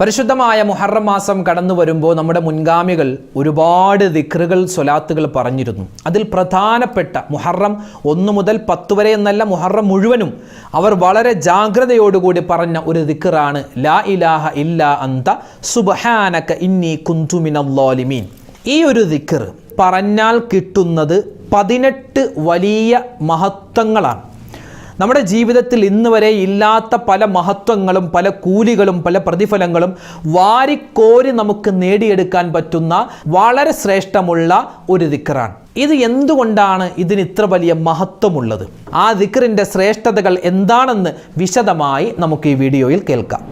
പരിശുദ്ധമായ മുഹറം മാസം കടന്നു വരുമ്പോൾ നമ്മുടെ മുൻഗാമികൾ ഒരുപാട് ദിക്റുകൾ സ്വലാത്തുകൾ പറഞ്ഞിരുന്നു. അതിൽ പ്രധാനപ്പെട്ട മുഹറം ഒന്ന് മുതൽ പത്ത് വരെ എന്നല്ല മുഹറം മുഴുവനും അവർ വളരെ ജാഗ്രതയോടുകൂടി പറഞ്ഞ ഒരു ദിക്റാണ്. ലാ ഇലാഹ ഇല്ലാ അന്ത സുബഹാനക ഇന്നി കുന്തുമിനല്ലോലിമീൻ ഈ ഒരു ദിക്ർ പറഞ്ഞാൽ കിട്ടുന്നത് പതിനെട്ട് വലിയ മഹത്വങ്ങളാണ്. നമ്മുടെ ജീവിതത്തിൽ ഇന്ന് വരെ ഇല്ലാത്ത പല മഹത്വങ്ങളും പല കൂലികളും പല പ്രതിഫലങ്ങളും വാരിക്കോരി നമുക്ക് നേടിയെടുക്കാൻ പറ്റുന്ന വളരെ ശ്രേഷ്ഠമുള്ള ഒരു ദിക്കറാണ്. ഇത് എന്തുകൊണ്ടാണ് ഇതിന് ഇത്ര വലിയ മഹത്വമുള്ളത്? ആ ദിക്കറിന്റെ ശ്രേഷ്ഠതകൾ എന്താണെന്ന് വിശദമായി നമുക്ക് ഈ വീഡിയോയിൽ കേൾക്കാം.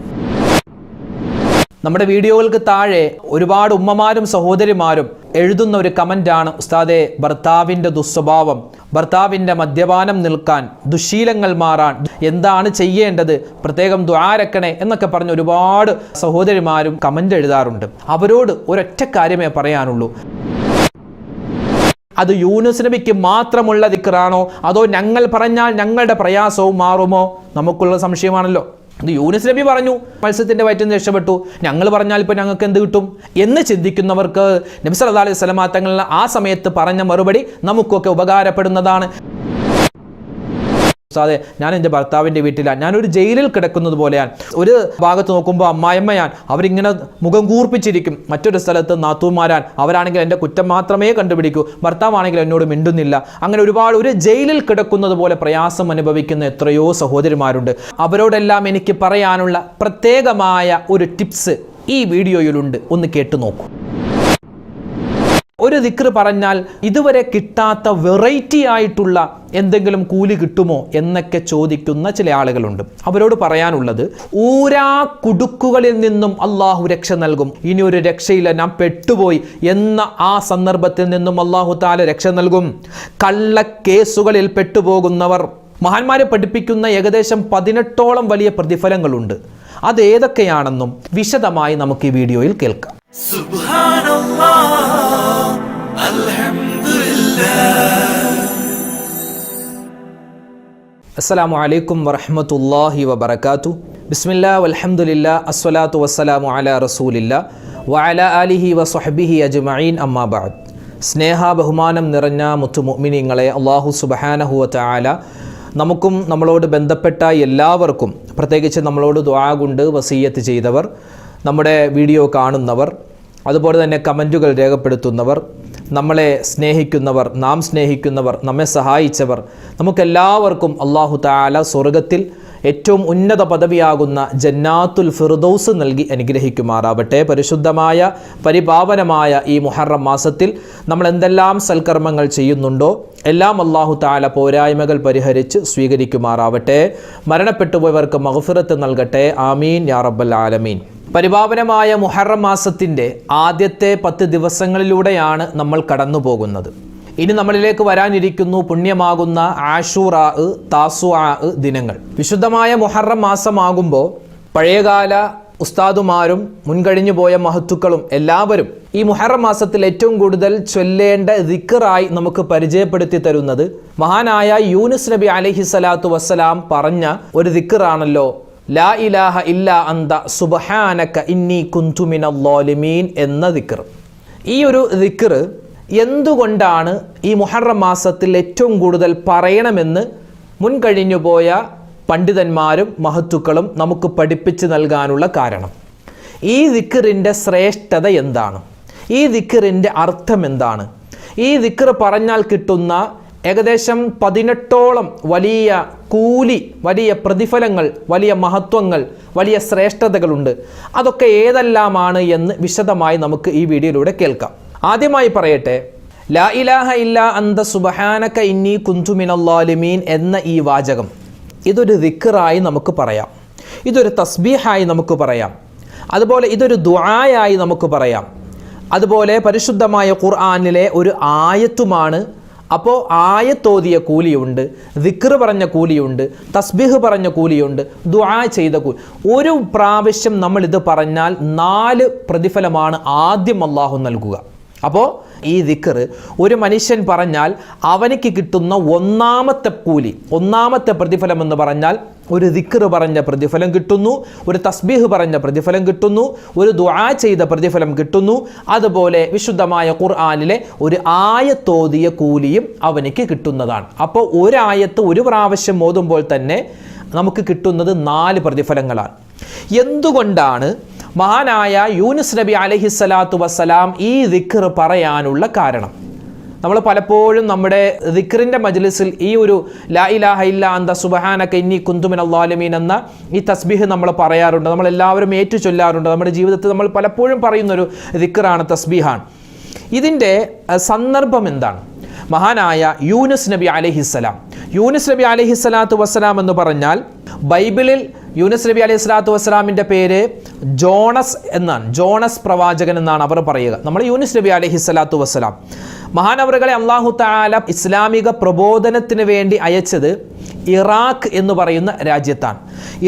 നമ്മുടെ വീഡിയോകൾക്ക് താഴെ ഒരുപാട് ഉമ്മമാരും സഹോദരിമാരും എഴുതുന്ന ഒരു കമന്റാണ് ഉസ്താദെ ഭർത്താവിന്റെ ദുസ്വഭാവം ഭർത്താവിന്റെ മദ്യപാനം നിൽക്കാൻ ദുശീലങ്ങൾ മാറാൻ എന്താണ് ചെയ്യേണ്ടത്? പ്രത്യേകം ദ്വാരക്കണേ എന്നൊക്കെ പറഞ്ഞ് ഒരുപാട് സഹോദരിമാരും കമന്റ് എഴുതാറുണ്ട്. അവരോട് ഒരൊറ്റ കാര്യമേ പറയാനുള്ളൂ. അത് യൂനുസ് നബിക്ക് മാത്രമുള്ള ദിക്കറാണോ അതോ ഞങ്ങൾ പറഞ്ഞാൽ ഞങ്ങളുടെ പ്രയാസവും മാറുമോ? നമുക്കുള്ള സംശയമാണല്ലോ. ഇത് യൂനിസ് നബി പറഞ്ഞു മത്സ്യത്തിന്റെ വയറ്റിൽ നിന്ന് രക്ഷപ്പെട്ടു. ഞങ്ങൾ പറഞ്ഞാൽ ഇപ്പോൾ ഞങ്ങൾക്ക് എന്ത് കിട്ടും? എന്ന് ചിന്തിക്കുന്നവർക്ക് നബി അലൈഹി വസല്ലമ തങ്ങൾ ആ സമയത്ത് പറഞ്ഞ മറുപടി നമുക്കൊക്കെ ഉപകാരപ്പെടുന്നതാണ്. ഉസ്താദെ ഞാൻ എന്റെ ഭർത്താവിന്റെ വീട്ടിലാണ് ഞാനൊരു ജയിലിൽ കിടക്കുന്നത് പോലെയാണ്. ഒരു ഭാഗത്ത് നോക്കുമ്പോൾ അമ്മായിമ്മയാൻ അവരിങ്ങനെ മുഖം കൂർപ്പിച്ചിരിക്കും. മറ്റൊരു സ്ഥലത്ത് നാത്തൂമാരാൻ അവരാണെങ്കിൽ എന്റെ കുറ്റം മാത്രമേ കണ്ടുപിടിക്കൂ. ഭർത്താവാണെങ്കിൽ എന്നോട് മിണ്ടുന്നില്ല. അങ്ങനെ ഒരുപാട് ഒരു ജയിലിൽ കിടക്കുന്നത് പോലെ പ്രയാസം അനുഭവിക്കുന്ന എത്രയോ സഹോദരിമാരുണ്ട്. അവരോടെല്ലാം എനിക്ക് പറയാനുള്ള പ്രത്യേകമായ ഒരു ടിപ്സ് ഈ വീഡിയോയിലുണ്ട്. ഒന്ന് കേട്ടു നോക്കൂ. ഒരു ദിക്ർ പറഞ്ഞാൽ ഇതുവരെ കിട്ടാത്ത വെറൈറ്റി ആയിട്ടുള്ള എന്തെങ്കിലും കൂലി കിട്ടുമോ എന്നൊക്കെ ചോദിക്കുന്ന ചില ആളുകളുണ്ട്. അവരോട് പറയാനുള്ളത് ഊരാ കുടുക്കുകളിൽ നിന്നും അള്ളാഹു രക്ഷ നൽകും. ഇനി ഒരു രക്ഷയില്ല ഞാൻ പെട്ടുപോയി എന്ന ആ സന്ദർഭത്തിൽ നിന്നും അള്ളാഹു താല രക്ഷ നൽകും. കള്ളക്കേസുകളിൽ പെട്ടുപോകുന്നവർ മഹാന്മാരെ പഠിപ്പിക്കുന്ന ഏകദേശം പതിനെട്ടോളം വലിയ പ്രതിഫലങ്ങളുണ്ട്. അത് ഏതൊക്കെയാണെന്നും വിശദമായി നമുക്ക് ഈ വീഡിയോയിൽ കേൾക്കാം. സുബ്ഹാനല്ലാഹ്. അസ്സാം വലൈക്കും വറഹമത്തല്ലാഹി വബർക്കാത്തു ബിസ്മില്ല വലഹമുല്ല അസ്വലാത്തു വസ്സലാമു അല റസൂലില്ല. വഅല അലിഹി വസ്ഹബിഹി അജ്മഈൻ അമ്മാബാദ് സ്നേഹ ബഹുമാനം നിറഞ്ഞ മുത്തു മുഅ്മിനീങ്ങളെ അള്ളാഹു സുബഹാനഹുവ തആല നമുക്കും നമ്മളോട് ബന്ധപ്പെട്ട എല്ലാവർക്കും പ്രത്യേകിച്ച് നമ്മളോട് ദ്വാ കൊണ്ട് വസീയത്ത് ചെയ്തവർ നമ്മുടെ വീഡിയോ കാണുന്നവർ അതുപോലെ തന്നെ കമന്റുകൾ രേഖപ്പെടുത്തുന്നവർ നമ്മളെ സ്നേഹിക്കുന്നവർ നാം സ്നേഹിക്കുന്നവർ നമ്മെ സഹായിച്ചവർ നമുക്കെല്ലാവർക്കും അള്ളാഹു താല സ്വർഗത്തിൽ ഏറ്റവും ഉന്നത പദവിയാകുന്ന ജന്നാത്തുൽ ഫിർദൌസ് നൽകി അനുഗ്രഹിക്കുമാറാവട്ടെ. പരിശുദ്ധമായ പരിപാവനമായ ഈ മുഹറം മാസത്തിൽ നമ്മൾ എന്തെല്ലാം സൽക്കർമ്മങ്ങൾ ചെയ്യുന്നുണ്ടോ എല്ലാം അള്ളാഹു താല പോരായ്മകൾ പരിഹരിച്ച് സ്വീകരിക്കുമാറാവട്ടെ. മരണപ്പെട്ടുപോയവർക്ക് മഹഫിറത്ത് നൽകട്ടെ. ആമീൻ. യാ റബ്ബൽ ആലമീൻ. പരിപാവനമായ മുഹറം മാസത്തിന്റെ ആദ്യത്തെ പത്ത് ദിവസങ്ങളിലൂടെയാണ് നമ്മൾ കടന്നു പോകുന്നത് ഇനി നമ്മളിലേക്ക് വരാനിരിക്കുന്നു പുണ്യമാകുന്ന ആഷൂറാ താസുആ ദിനങ്ങൾ. വിശുദ്ധമായ മുഹറം മാസമാകുമ്പോൾ പഴയകാല ഉസ്താദുമാരും മുൻകഴിഞ്ഞു പോയ മഹത്തുക്കളും എല്ലാവരും ഈ മുഹറം മാസത്തിൽ ഏറ്റവും കൂടുതൽ ചൊല്ലേണ്ട ദിക്കറായി നമുക്ക് പരിചയപ്പെടുത്തി തരുന്നത് മഹാനായ യൂനുസ് നബി അലഹി സ്വലാത്തു വസ്സലാം പറഞ്ഞ ഒരു ദിക്കറാണല്ലോ ലാ ഇലാഹ ഇല്ല അന്ത സുബഹാനക ഇന്നി കുന്തുമിനല്ലോലിമീൻ എന്ന ദിക്കർ ഈ ഒരു ദിക്കർ എന്തുകൊണ്ടാണ് ഈ മുഹറം മാസത്തിൽ ഏറ്റവും കൂടുതൽ പറയണമെന്ന് മുൻകഴിഞ്ഞു പോയ പണ്ഡിതന്മാരും മഹത്തുക്കളും നമുക്ക് പഠിപ്പിച്ചു നൽകാനുള്ള കാരണം. ഈ ദിക്കറിന്റെ ശ്രേഷ്ഠത എന്താണ്? ഈ ദിക്കറിന്റെ അർത്ഥം എന്താണ്? ഈ ദിക്കർ പറഞ്ഞാൽ കിട്ടുന്ന ഏകദേശം പതിനെട്ടോളം വലിയ കൂലി വലിയ പ്രതിഫലങ്ങൾ വലിയ മഹത്വങ്ങൾ വലിയ ശ്രേഷ്ഠതകളുണ്ട്. അതൊക്കെ ഏതെല്ലാമാണ് എന്ന് വിശദമായി നമുക്ക് ഈ വീഡിയോയിലൂടെ കേൾക്കാം. ആദ്യമായി പറയട്ടെ ലാ ഇലാഹ ഇല്ല അന്ത സുബഹാനക ഇന്നി കുന്തുമിനല്ലാലിമീൻ എന്ന ഈ വാചകം. ഇതൊരു ദിക്കറായി നമുക്ക് പറയാം. ഇതൊരു തസ്ബീഹായി നമുക്ക് പറയാം. അതുപോലെ ഇതൊരു ദുആായി നമുക്ക് പറയാം. അതുപോലെ പരിശുദ്ധമായ ഖുർആാനിലെ ഒരു ആയത്തുമാണ് അപ്പോൾ ആയത്തോതിയ കൂലിയുണ്ട് ദിക്ർ പറഞ്ഞ കൂലിയുണ്ട് തസ്ബിഹ് പറഞ്ഞ കൂലിയുണ്ട് ദുആ ചെയ്ത കൂലി ഒരു പ്രാവശ്യം നമ്മളിത് പറഞ്ഞാൽ നാല് പ്രതിഫലമാണ് ആദ്യം അള്ളാഹു നൽകുക. അപ്പോൾ ഈ ദിക്കർ ഒരു മനുഷ്യൻ പറഞ്ഞാൽ അവനിക്ക് കിട്ടുന്ന ഒന്നാമത്തെ കൂലി ഒന്നാമത്തെ പ്രതിഫലം എന്ന് പറഞ്ഞാൽ ഒരു ദിക്ർ പറഞ്ഞ പ്രതിഫലം കിട്ടുന്നു ഒരു തസ്ബീഹ് പറഞ്ഞ പ്രതിഫലം കിട്ടുന്നു ഒരു ദുആ ചെയ്ത പ്രതിഫലം കിട്ടുന്നു. അതുപോലെ വിശുദ്ധമായ ഖുർആനിലെ ഒരു ആയത്തോതിയ കൂലിയും അവനിക്ക് കിട്ടുന്നതാണ്. അപ്പോൾ ഒരായത്ത് ഒരു പ്രാവശ്യം ഓതുമ്പോൾ തന്നെ നമുക്ക് കിട്ടുന്നത് നാല് പ്രതിഫലങ്ങളാണ്. എന്തുകൊണ്ടാണ് മഹാനായ യൂനുസ് നബി അലഹിസ്സലാത്തു വസ്സലാം ഈ ദിക്ർ പറയാനുള്ള കാരണം? നമ്മൾ പലപ്പോഴും നമ്മുടെ ദിക്റിന്റെ മജ്ലിസിൽ ഈ ഒരു ലാ ഇലാഹ ഇല്ല അന്ത സുബഹാന ഇന്നി കുന്തുമിൻ അള്ളാലമീൻ എന്ന ഈ തസ്ബീഹ് നമ്മൾ പറയാറുണ്ട്. നമ്മൾ എല്ലാവരും ഏറ്റു ചൊല്ലാറുണ്ട്. നമ്മുടെ ജീവിതത്തിൽ നമ്മൾ പലപ്പോഴും പറയുന്നൊരു ദിക്റാണ് തസ്ബീഹാണ്. ഇതിന്റെ സന്ദർഭം എന്താണ്? മഹാനായ യൂനുസ് നബി അലഹിസ്സലാം. യൂനുസ് നബി അലഹിസ്സലാത്തു വസ്സലാം എന്ന് പറഞ്ഞാൽ ബൈബിളിൽ യൂനുസ് നബി അലൈഹി സ്വലാത്തു വസ്സലാമിന്റെ പേര് ജോണസ് എന്നാണ്. ജോണസ് പ്രവാചകൻ എന്നാണ് അവർ പറയുക. നമ്മൾ യൂനുസ് നബി അലൈഹി സ്വലാത്തു വസ്സലാം. മഹാനവറുകളെ അള്ളാഹു താല ഇസ്ലാമിക പ്രബോധനത്തിന് വേണ്ടി അയച്ചത് ഇറാഖ് എന്ന് പറയുന്ന രാജ്യത്താണ്.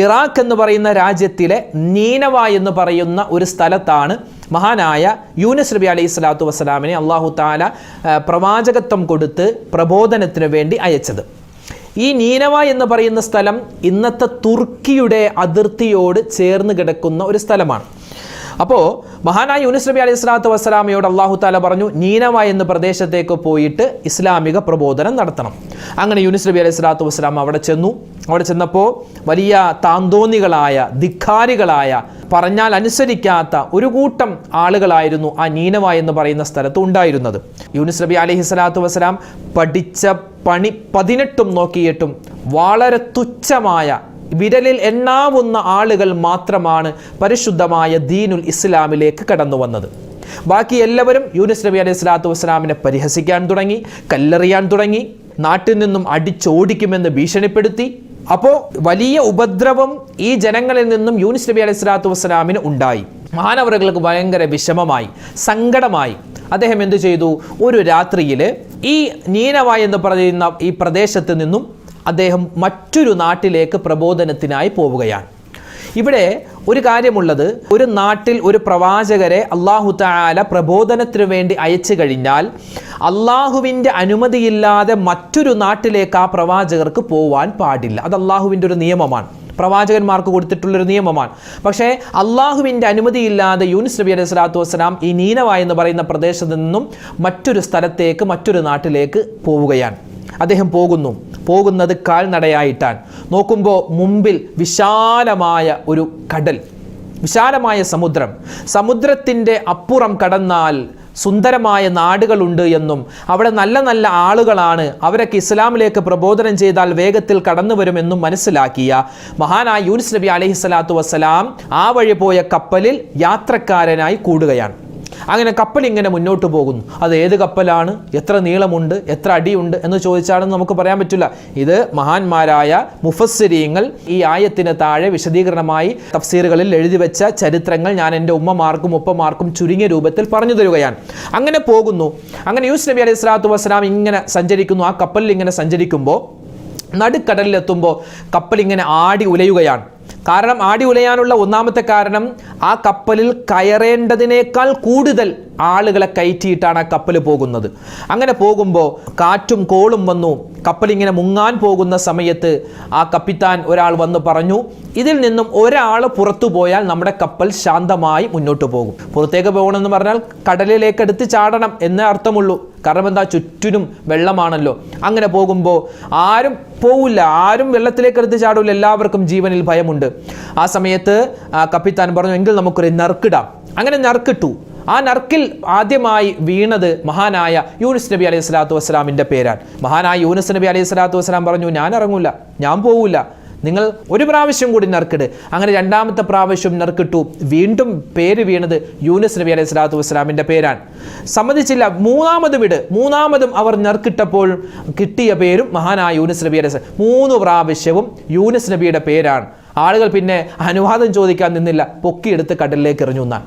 ഇറാഖ് എന്ന് പറയുന്ന രാജ്യത്തിലെ നീനവ എന്ന് പറയുന്ന ഒരു സ്ഥലത്താണ് മഹാനായ യൂനസ് നബി അലൈഹി സ്വലാത്തു വസ്സലാമിനെ അള്ളാഹു താല പ്രവാചകത്വം കൊടുത്ത് പ്രബോധനത്തിന് വേണ്ടി അയച്ചത്. ഈ നീനവ എന്ന് പറയുന്ന സ്ഥലം ഇന്നത്തെ തുർക്കിയുടെ അതിർത്തിയോട് ചേർന്ന് കിടക്കുന്ന ഒരു സ്ഥലമാണ്. അപ്പോൾ മഹാനായ യൂനുസ് നബി അലൈഹി സ്വലാത്തു വസ്സലാമയോട് അള്ളാഹു താല പറഞ്ഞു നീനവ എന്ന പ്രദേശത്തേക്ക് പോയിട്ട് ഇസ്ലാമിക പ്രബോധനം നടത്തണം. അങ്ങനെ യൂനുസ് നബി അലൈഹി സ്വലാത്തു വസ്സലാം അവിടെ ചെന്നു. അവിടെ ചെന്നപ്പോൾ വലിയ താന്തോന്നികളായ ധിക്കാരികളായ പറഞ്ഞാൽ അനുസരിക്കാത്ത ഒരു കൂട്ടം ആളുകളായിരുന്നു ആ നീനവ എന്ന് പറയുന്ന സ്ഥലത്ത് ഉണ്ടായിരുന്നത്. യൂനുസ് നബി അലൈഹി സ്വലാത്തു വസ്സലാം പഠിച്ച പണി പതിനെട്ടും നോക്കിയിട്ടും വളരെ തുച്ഛമായ വിരലിൽ എണ്ണാവുന്ന ആളുകൾ മാത്രമാണ് പരിശുദ്ധമായ ദീനുൽ ഇസ്ലാമിലേക്ക് കടന്നു വന്നത്. ബാക്കി എല്ലാവരും യൂനിസ് നബി അലൈഹി സ്വലാത്തു വസ്സലാമിനെ പരിഹസിക്കാൻ തുടങ്ങി കല്ലെറിയാൻ തുടങ്ങി നാട്ടിൽ നിന്നും അടിച്ചോടിക്കുമെന്ന് ഭീഷണിപ്പെടുത്തി. അപ്പോൾ വലിയ ഉപദ്രവം ഈ ജനങ്ങളിൽ നിന്നും യൂനിസ് നബി അലൈഹി സ്വലാത്തു വസ്സലാമിന് ഉണ്ടായി. മാനവറുകൾക്ക് ഭയങ്കര വിഷമമായി സങ്കടമായി. അദ്ദേഹം എന്തു ചെയ്തു? ഒരു രാത്രിയിൽ ഈ നീനവ എന്ന് പറയുന്ന ഈ പ്രദേശത്ത് നിന്നും അദ്ദേഹം മറ്റൊരു നാട്ടിലേക്ക് പ്രബോധനത്തിനായി പോവുകയാണ്. ഇവിടെ ഒരു കാര്യമുള്ളത് ഒരു നാട്ടിൽ ഒരു പ്രവാചകരെ അള്ളാഹു താല പ്രബോധനത്തിനു വേണ്ടി അയച്ചു കഴിഞ്ഞാൽ അള്ളാഹുവിന്റെ അനുമതിയില്ലാതെ മറ്റൊരു നാട്ടിലേക്ക് ആ പ്രവാചകർക്ക് പോവാൻ പാടില്ല. അത് അള്ളാഹുവിന്റെ ഒരു നിയമമാണ്. പ്രവാചകന്മാർക്ക് കൊടുത്തിട്ടുള്ളൊരു നിയമമാണ്. പക്ഷേ അള്ളാഹുവിന്റെ അനുമതിയില്ലാതെ യൂനിസ് നബി അലൈഹി സ്വലാത്തു വസ്സലാം ഈ നീനവ എന്ന് പറയുന്ന പ്രദേശത്ത് നിന്നും മറ്റൊരു സ്ഥലത്തേക്ക് മറ്റൊരു നാട്ടിലേക്ക് പോവുകയാണ്. അദ്ദേഹം പോകുന്നു. പോകുന്നത് കാൽനടയായിട്ടാണ്. നോക്കുമ്പോൾ മുമ്പിൽ വിശാലമായ ഒരു കടൽ വിശാലമായ സമുദ്രം. സമുദ്രത്തിന്റെ അപ്പുറം കടന്നാൽ സുന്ദരമായ നാടുകളുണ്ട് എന്നും അവിടെ നല്ല നല്ല ആളുകളാണ്. അവരൊക്കെ ഇസ്ലാമിലേക്ക് പ്രബോധനം ചെയ്താൽ വേഗത്തിൽ കടന്നു വരുമെന്നും മനസ്സിലാക്കിയ മഹാനായ യൂനിസ് നബി അലഹി സ്വലാത്തു വസ്സലാം ആ വഴി പോയ കപ്പലിൽ യാത്രക്കാരനായി കൂടുകയാണ്. അങ്ങനെ കപ്പൽ ഇങ്ങനെ മുന്നോട്ട് പോകുന്നു. അത് ഏത് കപ്പലാണ്? എത്ര നീളമുണ്ട്? എത്ര അടിയുണ്ട്? എന്ന് ചോദിച്ചാണെന്ന് നമുക്ക് പറയാൻ പറ്റില്ല. ഇത് മഹാന്മാരായ മുഫസ്സിരീങ്ങൾ ഈ ആയത്തിന് താഴെ വിശദീകരണമായി തഫ്സീറുകളിൽ എഴുതി വെച്ച ചരിത്രങ്ങൾ ഞാൻ എന്റെ ഉമ്മമാർക്കും ഉപ്പമാർക്കും ചുരുങ്ങിയ രൂപത്തിൽ പറഞ്ഞു തരികയാണ്. അങ്ങനെ പോകുന്നു. അങ്ങനെ യൂസ് നബി അലൈഹി സ്വലാത്തു വസ്സലാം ഇങ്ങനെ സഞ്ചരിക്കുന്നു. ആ കപ്പലിൽ ഇങ്ങനെ സഞ്ചരിക്കുമ്പോൾ നടുക്കടലിലെത്തുമ്പോൾ കപ്പൽ ഇങ്ങനെ ആടി ഉലയുകയാണ്. കാരണം ആടി ഉലയാനുള്ള ഒന്നാമത്തെ കാരണം ആ കപ്പലിൽ കയറേണ്ടതിനേക്കാൾ കൂടുതൽ ആളുകളെ കയറ്റിയിട്ടാണ് ആ കപ്പൽ പോകുന്നത്. അങ്ങനെ പോകുമ്പോൾ കാറ്റും കോളും വന്നു. കപ്പലിങ്ങനെ മുങ്ങാൻ പോകുന്ന സമയത്ത് ആ കപ്പിത്താൻ ഒരാൾ വന്ന് പറഞ്ഞു ഇതിൽ നിന്നും ഒരാൾ പുറത്തു പോയാൽ നമ്മുടെ കപ്പൽ ശാന്തമായി മുന്നോട്ട് പോകും. പുറത്തേക്ക് പോകണമെന്ന് പറഞ്ഞാൽ കടലിലേക്ക് എടുത്ത് ചാടണം എന്നേ അർത്ഥമുള്ളൂ. കാരണം എന്താ? ചുറ്റിനും വെള്ളമാണല്ലോ. അങ്ങനെ പോകുമ്പോൾ ആരും പോവില്ല. ആരും വെള്ളത്തിലേക്ക് എടുത്ത് ചാടില്ല. എല്ലാവർക്കും ജീവനിൽ ഭയമുണ്ട്. ആ സമയത്ത് കപ്പിത്താൻ പറഞ്ഞു എങ്കിൽ നമുക്കൊരു നറുക്കിടാം അങ്ങനെ നറുക്കിട്ടു. ആ നർക്കിൽ ആദ്യമായി വീണത് മഹാനായ യൂനിസ് നബി അലൈഹി സ്വലാത്തു വസ്സലാമിന്റെ പേരാണ്. മഹാനായ യൂനിസ് നബി അലൈഹി സ്വലാത്തു വസ്സലാം പറഞ്ഞു ഞാൻ ഇറങ്ങൂല ഞാൻ പോവില്ല നിങ്ങൾ ഒരു പ്രാവശ്യം കൂടി നറുക്കിട്. അങ്ങനെ രണ്ടാമത്തെ പ്രാവശ്യം നറുക്കിട്ടു. വീണ്ടും പേര് വീണത് യൂനിസ് നബി അലൈഹി സ്വലാത്തു വസ്സലാമിന്റെ പേരാണ്. സമ്മതിച്ചില്ല മൂന്നാമതും വിട് മൂന്നാമതും അവർ നറുക്കിട്ടപ്പോൾ കിട്ടിയ പേരും മഹാനായ യൂനിസ് നബി അലൈഹി മൂന്ന് പ്രാവശ്യവും യൂനിസ് നബിയുടെ പേരാണ്. ആളുകൾ പിന്നെ അനുവാദം ചോദിക്കാൻ നിന്നില്ല പൊക്കിയെടുത്ത് കടലിലേക്ക് എറിഞ്ഞു എന്നാണ്.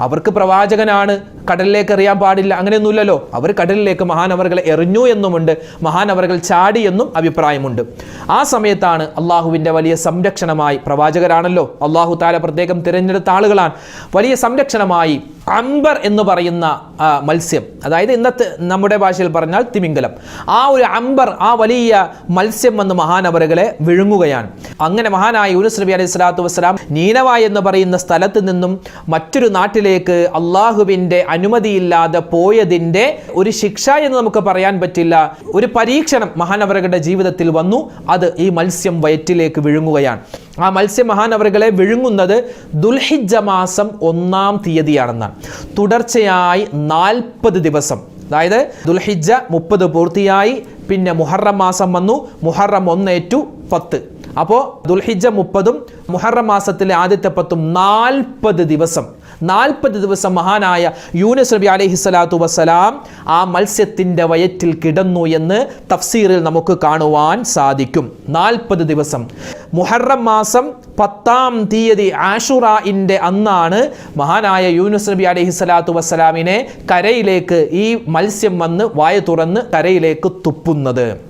അവർക്ക് പ്രവാചകനാണ് കടലിലേക്ക് എറിയാൻ പാടില്ല അങ്ങനെയൊന്നുമില്ലല്ലോ. അവർ കടലിലേക്ക് മഹാനവറുകളെ എറിഞ്ഞു എന്നുമുണ്ട്. മഹാനവറുകൾ ചാടി എന്നും അഭിപ്രായമുണ്ട്. ആ സമയത്താണ് അള്ളാഹുവിന്റെ വലിയ സംരക്ഷണമായി പ്രവാചകരാണല്ലോ. അള്ളാഹു താല പ്രത്യേകം തിരഞ്ഞെടുത്ത ആളുകളാണ്. വലിയ സംരക്ഷണമായി അംബർ എന്ന് പറയുന്ന മത്സ്യം. അതായത് ഇന്നത്തെ നമ്മുടെ ഭാഷയിൽ പറഞ്ഞാൽ തിമിംഗലം. ആ ഒരു അംബർ ആ വലിയ മത്സ്യം വന്ന് മഹാനവറുകളെ വിഴുങ്ങുകയാണ്. അങ്ങനെ മഹാനായ യൂനുസ് നബി അലൈഹി സ്വലാത്തു വസ്സലാം നീനവ എന്ന് പറയുന്ന സ്ഥലത്ത് നിന്നും മറ്റൊരു നാട്ടിലേക്ക് അള്ളാഹുവിന്റെ അനുമതിയില്ലാതെ പോയതിന്റെ ഒരു ശിക്ഷ എന്ന് നമുക്ക് പറയാൻ പറ്റില്ല. ഒരു പരീക്ഷണം മഹാനവറുകളുടെ ജീവിതത്തിൽ വന്നു. അത് ഈ മത്സ്യം വയറ്റിലേക്ക് വിഴുങ്ങുകയാണ്. ആ മത്സ്യ മഹാനവറുകളെ വിഴുങ്ങുന്നത് ദുൽഹിജ മാസം ഒന്നാം തീയതിയാണെന്നാണ്. തുടർച്ചയായി നാൽപ്പത് ദിവസം. അതായത് ദുൽഹിജ മുപ്പത് പൂർത്തിയായി. പിന്നെ മുഹറം മാസം വന്നു. മുഹറം ഒന്നേറ്റു പത്ത്. അപ്പോൾ ദുൽഹിജ മുപ്പതും മുഹറം മാസത്തിലെ ആദ്യത്തെ പത്തും നാൽപ്പത് ദിവസം. നാൽപ്പത് ദിവസം മഹാനായ യൂനസ് നബി അലൈഹി സ്വലാത്തു വസ്സലാം ആ മത്സ്യത്തിന്റെ വയറ്റിൽ കിടന്നു എന്ന് തഫ്സീറിൽ നമുക്ക് കാണുവാൻ സാധിക്കും. നാൽപ്പത് ദിവസം. മുഹറം മാസം പത്താം തീയതി ആഷുറായിന്റെ അന്നാണ് മഹാനായ യൂനുസ് നബി അലൈഹി സ്വലാത്തു വസ്സലാമിനെ കരയിലേക്ക് ഈ മത്സ്യം വന്ന് വായ തുറന്ന് കരയിലേക്ക് തുപ്പുന്നത്.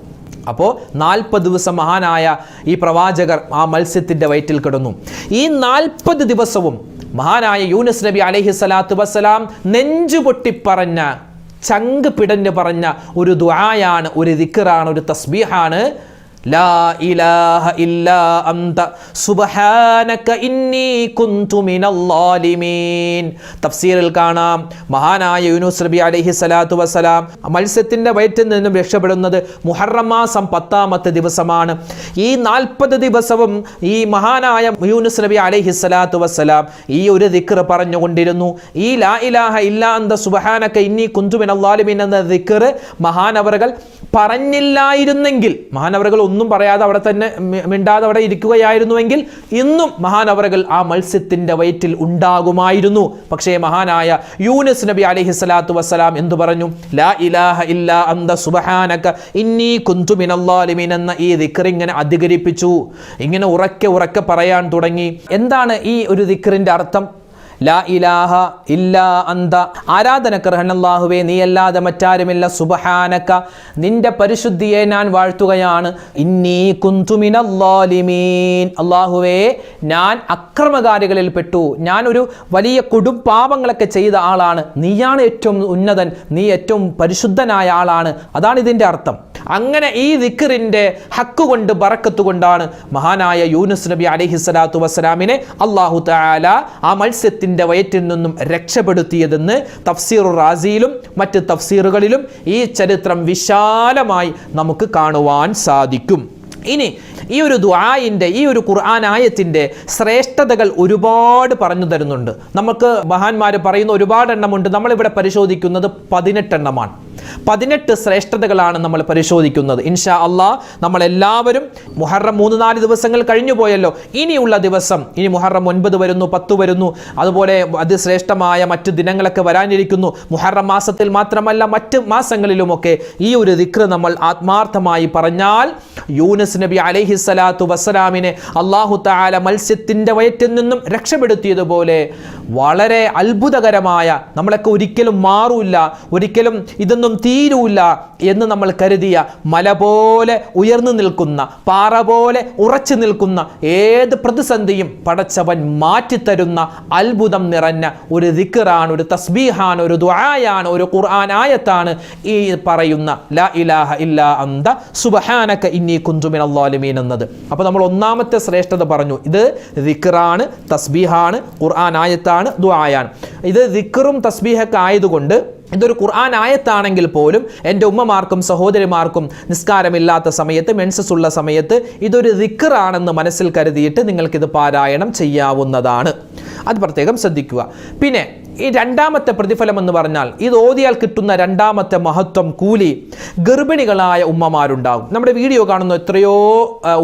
അപ്പോൾ നാൽപ്പത് ദിവസം മഹാനായ ഈ പ്രവാചകർ ആ മത്സ്യത്തിന്റെ വയറ്റിൽ കിടന്നു. ഈ നാൽപ്പത് ദിവസവും മഹാനായ യൂനസ് നബി അലഹി സ്വലാത്തു വസ്സലാം നെഞ്ചു പൊട്ടിപ്പറഞ്ഞ ചങ്ക് പിടഞ്ഞ് പറഞ്ഞ ഒരു ദ്വായാണ് ഒരു ദിക്കറാണ് ഒരു തസ്ബീഹാണ് ലാ ഇലാഹ അന്ത. സുബ്ഹാനക ഇന്നി കുന്തു തഫ്സീറിൽ കാണാം മഹാനായ യൂനുസ് നബി അലൈഹി സ്വലാത്തു വസ്സലാം മത്സ്യത്തിന്റെ വയറ്റിൽ നിന്നും രക്ഷപ്പെടുന്നത് മുഹറം മാസം പത്താമത്തെ ദിവസമാണ്. ഈ നാൽപ്പത് ദിവസവും ഈ മഹാനായ യൂനുസ് നബി അലൈഹി സ്വലാത്തു വസ്സലാം ഈ ഒരു ദിക്കർ പറഞ്ഞുകൊണ്ടിരുന്നു. ഈ ലാ ഇലാഹ ഇല്ലാ അന്ത സുബ്ഹാനക ഇന്നി കുന്തു മിനൽ എന്ന ദിക്കർ മഹാനവറുകൾ പറഞ്ഞില്ലായിരുന്നെങ്കിൽ മഹാനവറുകൾ ഒന്നും പറയാതെ അവിടെ തന്നെ മിണ്ടാതെ അവിടെ ഇരിക്കുകയായിരുന്നുവെങ്കിൽ ഇന്നും മഹാനവറുകൾ ആ മത്സ്യത്തിന്റെ വയറ്റിൽ ഉണ്ടാകുമായിരുന്നു. പക്ഷേ മഹാനായ യൂനസ് നബി അലഹി സ്വലാത്തു വസ്സലാം എന്തു പറഞ്ഞു? ലാ ഇലാഹ ഇല്ലാ അന്ത സുബ്ഹാനക ഇന്നി കുന്തു മിനല്ലാലിമിൻ എന്ന ഈ ദിക്ർ ഇങ്ങനെ അധികരിപ്പിച്ചു. ഇങ്ങനെ ഉറക്കെ ഉറക്കെ പറയാൻ തുടങ്ങി. എന്താണ് ഈ ഒരു ദിക്കറിന്റെ അർത്ഥം? ലാ ഇലാഹ ഇല്ലാ അന്ത. ആരാധനക്കർഹനല്ലാഹുവേ നീ അല്ലാതെ മറ്റാരുമില്ല. സുബഹാനക്ക നിന്റെ പരിശുദ്ധിയെ ഞാൻ വാഴ്ത്തുകയാണ്. ഇന്നീ കുന്തുമിനല്ലാലിമീൻ അള്ളാഹുവേ ഞാൻ അക്രമകാരികളിൽ പെട്ടു. ഞാൻ ഒരു വലിയ കൊടും പാപങ്ങളൊക്കെ ചെയ്ത ആളാണ്. നീയാണ് ഏറ്റവും ഉന്നതൻ നീ ഏറ്റവും പരിശുദ്ധനായ ആളാണ്. അതാണ് ഇതിന്റെ അർത്ഥം. അങ്ങനെ ഈ ദിക്കറിന്റെ ഹക്ക് കൊണ്ട് ബറക്കത്ത് കൊണ്ടാണ് മഹാനായ യൂനുസ് നബി അലൈഹി സലാത്തു വസ്സലാമിനെ അള്ളാഹു താല ആ മത്സ്യത്തിന്റെ വയറ്റിൽ നിന്നും രക്ഷപ്പെടുത്തിയതെന്ന് തഫ്സീർ റാസിയിലും മറ്റ് തഫ്സീറുകളിലും ഈ ചരിത്രം വിശാലമായി നമുക്ക് കാണുവാൻ സാധിക്കും. ഇനി ഈ ഒരു ദ്വായിന്റെ ഈ ഒരു ഖുർആൻ ആയത്തിന്റെ ശ്രേഷ്ഠതകൾ ഒരുപാട് പറഞ്ഞു തരുന്നുണ്ട്. നമുക്ക് മഹാന്മാർ പറയുന്ന ഒരുപാട് എണ്ണമുണ്ട്. നമ്മളിവിടെ പരിശോധിക്കുന്നത് പതിനെട്ടെണ്ണമാണ്. പതിനെട്ട് ശ്രേഷ്ഠതകളാണ് നമ്മൾ പരിശോധിക്കുന്നത്. ഇൻഷാ അള്ളാ നമ്മളെല്ലാവരും മുഹറം മൂന്ന് നാല് ദിവസങ്ങൾ കഴിഞ്ഞു പോയല്ലോ. ഇനിയുള്ള ദിവസം ഇനി മുഹറം ഒൻപത് വരുന്നു പത്ത് വരുന്നു. അതുപോലെ അതിശ്രേഷ്ഠമായ മറ്റ് ദിനങ്ങളൊക്കെ വരാനിരിക്കുന്നു. മുഹറം മാസത്തിൽ മാത്രമല്ല മറ്റ് മാസങ്ങളിലുമൊക്കെ ഈ ഒരു ദിക്ർ നമ്മൾ ആത്മാർത്ഥമായി പറഞ്ഞാൽ യൂനസ് നബി അലൈഹി സ്വലാത്തു വസ്സലാമിനെ അള്ളാഹു താല മത്സ്യത്തിന്റെ വയറ്റിൽ നിന്നും രക്ഷപ്പെടുത്തിയതുപോലെ വളരെ അത്ഭുതകരമായ നമ്മളൊക്കെ ഒരിക്കലും മാറൂല ഒരിക്കലും ഇതൊന്നും തീരൂല്ല എന്ന് നമ്മൾ കരുതിയ മല പോലെ ഉയർന്നു നിൽക്കുന്ന പാറ പോലെ ഉറച്ചു നിൽക്കുന്ന ഏത് പ്രതിസന്ധിയും പടച്ചവൻ മാറ്റിത്തരുന്ന അത്ഭുതം നിറഞ്ഞ ഒരു ദിക്കറാണ് ഒരു തസ്ബീഹാണ് ഒരു ദുആയാണ് ഒരു ഖുർആൻ ആയത്താണ് ഈ പറയുന്ന ലാ ഇലാഹ ഇല്ലാ അന്ത സുബ്ഹാനക ഇന്നി കുന്തു മിനൽ ളാലിമീൻ എന്നത്. അപ്പോൾ നമ്മൾ ഒന്നാമത്തെ ശ്രേഷ്ഠത പറഞ്ഞു. ഇത് ദിക്റാണ് തസ്ബീഹാണ് ഖുർആൻ ആയത്താണ് ദുആയാണ്. ഇത് ദിക്റും തസ്ബീഹൊക്കെ ആയതുകൊണ്ട് ഇതൊരു ഖുർആൻ ആയത്താണെങ്കിൽ പോലും എന്റെ ഉമ്മമാർക്കും സഹോദരിമാർക്കും നിസ്കാരമില്ലാത്ത സമയത്ത് മെൻസസ് ഉള്ള സമയത്ത് ഇതൊരു ദിക്കറാണെന്ന് മനസ്സിൽ കരുതിയിട്ട് നിങ്ങൾക്കിത് പാരായണം ചെയ്യാവുന്നതാണ്. അത് പ്രത്യേകം ശ്രദ്ധിക്കുക. പിന്നെ ഈ രണ്ടാമത്തെ പ്രതിഫലം എന്ന് പറഞ്ഞാൽ ഇത് ഓതിയാൽ കിട്ടുന്ന രണ്ടാമത്തെ മഹത്വം കൂലി ഗർഭിണികളായ ഉമ്മമാരുണ്ടാകും. നമ്മുടെ വീഡിയോ കാണുന്ന എത്രയോ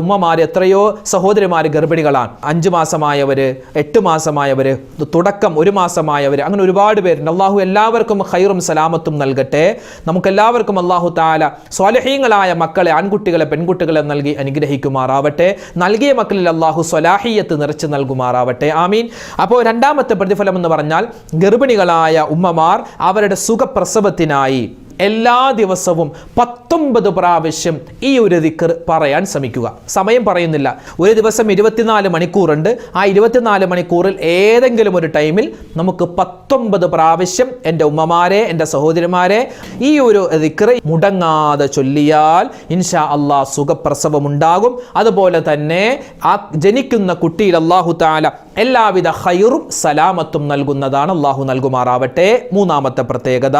ഉമ്മമാർ എത്രയോ സഹോദരിമാർ ഗർഭിണികളാണ്. അഞ്ച് മാസമായവർ എട്ട് മാസമായവർ തുടക്കം ഒരു മാസമായവർ അങ്ങനെ ഒരുപാട് പേരുണ്ട്. അള്ളാഹു എല്ലാവർക്കും ഹൈറും സലാമത്തും നൽകട്ടെ. നമുക്കെല്ലാവർക്കും അള്ളാഹു താല സ്വാലഹീങ്ങളായ മക്കളെ ആൺകുട്ടികളെ പെൺകുട്ടികളെ നൽകി അനുഗ്രഹിക്കുമാറാവട്ടെ. നൽകിയ മക്കളിൽ അള്ളാഹു സ്വലാഹിയത്ത് നിറച്ച് നൽകുമാറാവട്ടെ. ആമീൻ. അപ്പോൾ രണ്ടാമത്തെ പ്രതിഫലം എന്ന് പറഞ്ഞാൽ ഗർഭിണികളായ ഉമ്മമാർ അവരുടെ സുഖപ്രസവത്തിനായി. എല്ലാ ദിവസവും പത്തൊമ്പത് പ്രാവശ്യം ഈ ഒരു ദിക്കർ പറയാൻ ശ്രമിക്കുക. സമയം പറയുന്നില്ല. ഒരു ദിവസം ഇരുപത്തിനാല് മണിക്കൂറുണ്ട്. ആ ഇരുപത്തിനാല് മണിക്കൂറിൽ ഏതെങ്കിലും ഒരു ടൈമിൽ നമുക്ക് പത്തൊമ്പത് പ്രാവശ്യം എന്റെ ഉമ്മമാരെ എന്റെ സഹോദരിമാരെ ഈ ഒരു ദിക്കർ മുടങ്ങാതെ ചൊല്ലിയാൽ ഇൻഷാ അള്ളാ സുഖപ്രസവം ഉണ്ടാകും അതുപോലെ തന്നെ ആ ജനിക്കുന്ന കുട്ടിയിൽ അള്ളാഹു താല എല്ലാവിധ ഹൈറും സലാമത്തും നൽകുന്നതാണ് അള്ളാഹു നൽകുമാറാവട്ടെ. മൂന്നാമത്തെ പ്രത്യേകത